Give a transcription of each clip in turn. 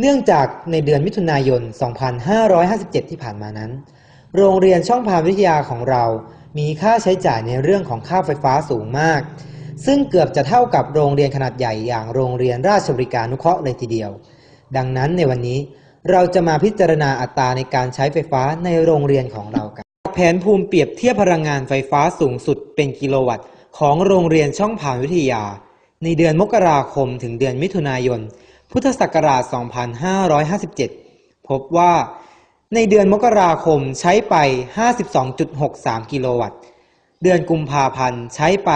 เนื่องจากในเดือนมิถุนายน 2557 ที่ผ่านมานั้น โรงเรียนช่องพานวิทยาของเรา มีค่าใช้จ่ายในเรื่องของค่าไฟฟ้าสูงมาก ซึ่งเกือบจะเท่ากับโรงเรียนขนาดใหญ่อย่างโรงเรียนราชบริการนุเคราะห์เลยทีเดียว ดังนั้นในวันนี้เราจะมาพิจารณาอัตราในการใช้ไฟฟ้าในโรงเรียนของเรากัน แผนภูมิเปรียบเทียบพลังงานไฟฟ้าสูงสุดเป็นกิโลวัตต์ของโรงเรียนช่องผ่านวิทยา ในเดือนมกราคมถึงเดือนมิถุนายน พุทธศักราช 2557 พบว่าในเดือนมกราคมใช้ไป 52.63 กิโลวัตต์ เดือนกุมภาพันธ์ใช้ไป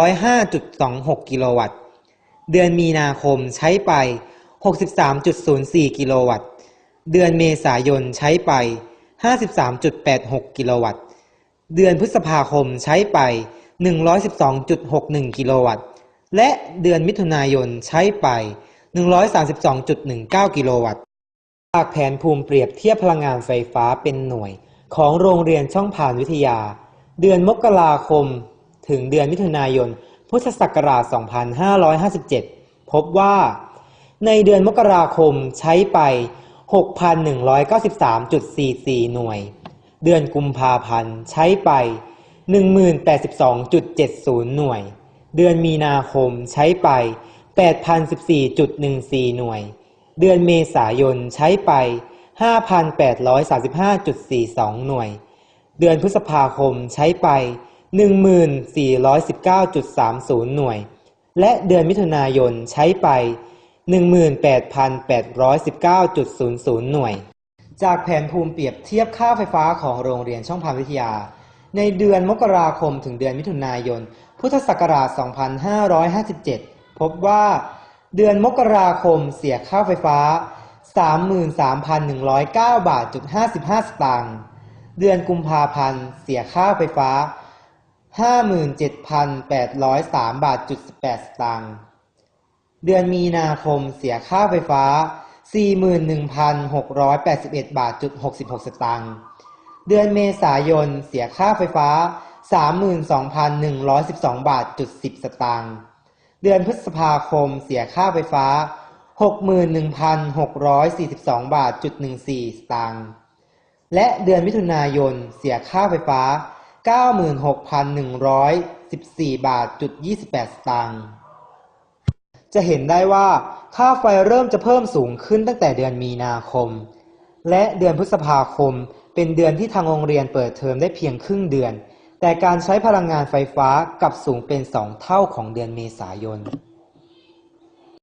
105.26 กิโลวัตต์ เดือนมีนาคมใช้ไป 63.04 กิโลวัตต์ เดือนเมษายนใช้ไป 53.86 กิโลวัตต์ เดือนพฤษภาคมใช้ไป 112.61 กิโลวัตต์ และเดือนมิถุนายนใช้ไป 132.19 กิโลวัตต์ จากแผนภูมิเปรียบเทียบพลังงานไฟฟ้าเป็นหน่วยของโรงเรียนช่องผ่านวิทยา เดือนมกราคม ถึงเดือนมิถุนายน พุทธศักราช 2557 พบว่า ในเดือนมกราคมใช้ไป 6,193.44 หน่วย เดือนกุมภาพันธ์ใช้ไป 1082.70 หน่วย เดือนมีนาคมใช้ไป 8,014.14 หน่วย เดือนเมษายนใช้ไป 5,835.42 หน่วย เดือนพฤษภาคมใช้ไป 1419.30 หน่วย และเดือนมิถุนายนใช้ไป 18,819.00 หน่วย จากแผนภูมิเปรียบเทียบค่าไฟฟ้าของโรงเรียนช่องพานวิทยา ในเดือนมกราคมถึงเดือนมิถุนายน พุทธศักราช 2557 พบว่าเดือนมกราคมเสียค่าไฟฟ้า 33,109 บาทจุด55 สตางค์เดือนกุมภาพันธ์เสียค่าไฟฟ้า 57,803 บาทจุด18 สตางค์เดือนมีนาคมเสียค่าไฟฟ้า 41,681 บาทจุด66 สตางค์เดือนเมษายนเสียค่าไฟฟ้า 32,112 บาทจุด10 สตางค์ เดือนพฤษภาคมเสียค่าไฟฟ้า 61,642 บาทจุด14 สตางค์และเดือนมิถุนายนเสียค่าไฟฟ้า 96,114 บาทจุด28 สตางค์จะเห็นได้ว่าค่าไฟเริ่มจะเพิ่มสูงขึ้นตั้งแต่เดือนมีนาคม และเดือนพฤษภาคมเป็นเดือนที่ทางโรงเรียนเปิดเทอมได้เพียงครึ่งเดือน แต่การใช้พลังงานไฟฟ้ากลับสูงเป็น2เท่าของเดือนเมษายน